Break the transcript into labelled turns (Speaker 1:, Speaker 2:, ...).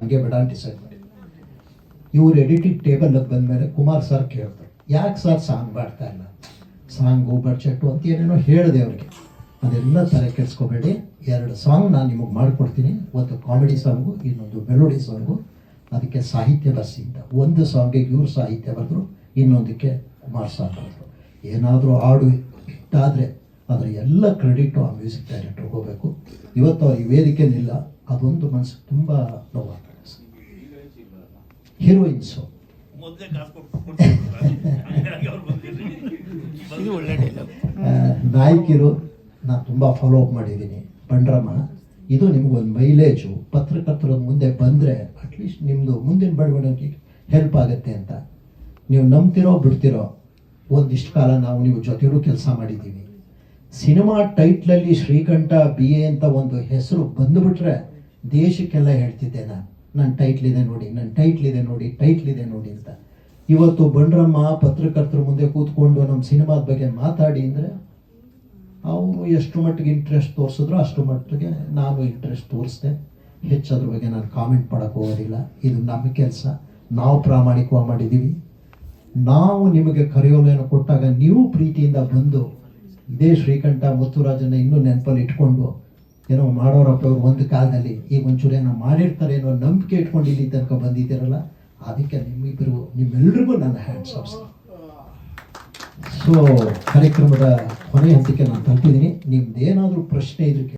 Speaker 1: ಹಂಗೆ ಬೇಡ ಡಿಸೈಡ್ ಮಾಡಿ ಇವ್ರು ಎಡಿಟಿಂಗ್ ಟೇಬಲ್ ಬಂದಮೇಲೆ ಕುಮಾರ್ ಸರ್ ಕೇಳ್ತಾರೆ, ಯಾಕೆ ಸರ್ ಸಾಂಗ್ ಮಾಡ್ತಾ ಇಲ್ಲ? ಸಾಂಗು ಬಡ್ಜೆಟ್ಟು ಅಂತ ಏನೇನೋ ಹೇಳಿದೆ ಅವ್ರಿಗೆ. ಅದೆಲ್ಲ ತಲೆ ಕೆಡಿಸ್ಕೋಬೇಡಿ. ಎರಡು ಸಾಂಗ್ ನಾನು ನಿಮಗೆ ಮಾಡಿಕೊಡ್ತೀನಿ. ಒಂದು ಕಾಮಿಡಿ ಸಾಂಗು ಇನ್ನೊಂದು ಮೆಲೋಡಿ ಸಾಂಗು ಅದಕ್ಕೆ ಸಾಹಿತ್ಯ ಬಸ್ಸಿಂದ. ಒಂದು ಸಾಂಗಿಗೆ ಇವರು ಸಾಹಿತ್ಯ ಬರೆದ್ರು ಇನ್ನೊಂದಕ್ಕೆ ಕುಮಾರ್ ಸರ್ ಬರೆದ್ರು. ಏನಾದರೂ ಹಾಡು ಹಿಟ್ಟಾದರೆ ಅದರ ಎಲ್ಲ ಕ್ರೆಡಿಟು ಆ ಮ್ಯೂಸಿಕ್ ಡೈರೆಕ್ಟ್ರಿಗೆ ಹೋಗಬೇಕು ಇವತ್ತು ಅವ್ರ ಈ ವೇದಿಕೆಯಲ್ಲಿಲ್ಲ. ಅದೊಂದು ಮನಸ್ಸು ತುಂಬ ನೋವಾಗ್ತದೆ ಹೀರೋಯಿನ್ಸು ನಾಯಕಿರು ನಾನು ತುಂಬ ಫಾಲೋ ಅಪ್ ಮಾಡಿದ್ದೀನಿ. ಬಂಡ್ರಮ್ಮ ಇದು ನಿಮಗೊಂದು ಮೈಲೇಜು ಪತ್ರಕರ್ತರ ಮುಂದೆ ಬಂದರೆ ಅಟ್ಲೀಸ್ಟ್ ನಿಮ್ಮದು ಮುಂದಿನ ಬೆಳವಣಿಗೆ ಹೆಲ್ಪ್ ಆಗುತ್ತೆ ಅಂತ. ನೀವು ನಂಬ್ತಿರೋ ಬಿಡ್ತಿರೋ ಒಂದಿಷ್ಟು ಕಾಲ ನಾವು ನೀವು ಜೊತೆಗೂ ಕೆಲಸ ಮಾಡಿದ್ದೀವಿ. ಸಿನಿಮಾ ಟೈಟ್ಲಲ್ಲಿ ಶ್ರೀಕಂಠ, ಬಿ ಎ ಅಂತ ಒಂದು ಹೆಸರು ಬಂದುಬಿಟ್ರೆ ದೇಶಕ್ಕೆಲ್ಲ ಹೇಳ್ತಿದ್ದೆ ನಾನು ನನ್ನ ಟೈಟ್ಲ್ ಇದೆ ನೋಡಿ ನನ್ನ ಟೈಟ್ಲ್ ಇದೆ ನೋಡಿ ಟೈಟ್ಲ್ ಇದೆ ನೋಡಿ ಅಂತ. ಇವತ್ತು ಬಂಡ್ರಮ್ಮ ಪತ್ರಕರ್ತರ ಮುಂದೆ ಕೂತ್ಕೊಂಡು ನಮ್ಮ ಸಿನಿಮಾದ ಬಗ್ಗೆ ಮಾತಾಡಿ ಅಂದರೆ ಅವರು ಎಷ್ಟು ಮಟ್ಟಿಗೆ ಇಂಟ್ರೆಸ್ಟ್ ತೋರಿಸಿದ್ರು ಅಷ್ಟು ಮಟ್ಟಿಗೆ ನಾನು ಇಂಟ್ರೆಸ್ಟ್ ತೋರಿಸ್ದೆ. ಹೆಚ್ಚು ಅದ್ರ ಬಗ್ಗೆ ನಾನು ಕಾಮೆಂಟ್ ಮಾಡೋಕ್ಕೆ ಹೋಗೋದಿಲ್ಲ. ಇದು ನಮ್ಮ ಕೆಲಸ. ನಾವು ಪ್ರಾಮಾಣಿಕವಾಗಿ ಮಾಡಿದ್ದೀವಿ. ನಾವು ನಿಮಗೆ ಕರೆಯೋಲೆಯನ್ನು ಕೊಟ್ಟಾಗ ನೀವು ಪ್ರೀತಿಯಿಂದ ಬಂದು ಇದೇ ಶ್ರೀಕಂಠ ಮುತ್ತುರಾಜನ ಇನ್ನೂ ನೆನಪಲ್ಲಿ ಇಟ್ಕೊಂಡು ಏನೋ ಮಾಡೋರಪ್ಪ ಅವರು ಒಂದು ಕಾಲದಲ್ಲಿ ಈಗ ಒಂಚೂರು ಏನೋ ಮಾಡಿರ್ತಾರೆ ಅನ್ನೋ ನಂಬಿಕೆ ಇಟ್ಕೊಂಡು ಇಲ್ಲಿ ತನಕ ಬಂದಿದ್ದೀರಲ್ಲ, ಅದಕ್ಕೆ ನಿಮ್ಮಿಬ್ಬರು ನಿಮ್ಮೆಲ್ರಿಗೂ ನನ್ನ ಹ್ಯಾಂಡ್ಸ್ ಆಫ್ ಸೊ ಕಾರ್ಯಕ್ರಮದ ಕೊನೆಯ ಹಂತಕ್ಕೆ ನಾನು ತಲುಪಿದ್ದೀನಿ. ನಿಮ್ದೇನಾದರೂ ಪ್ರಶ್ನೆ ಇದ್ರೆ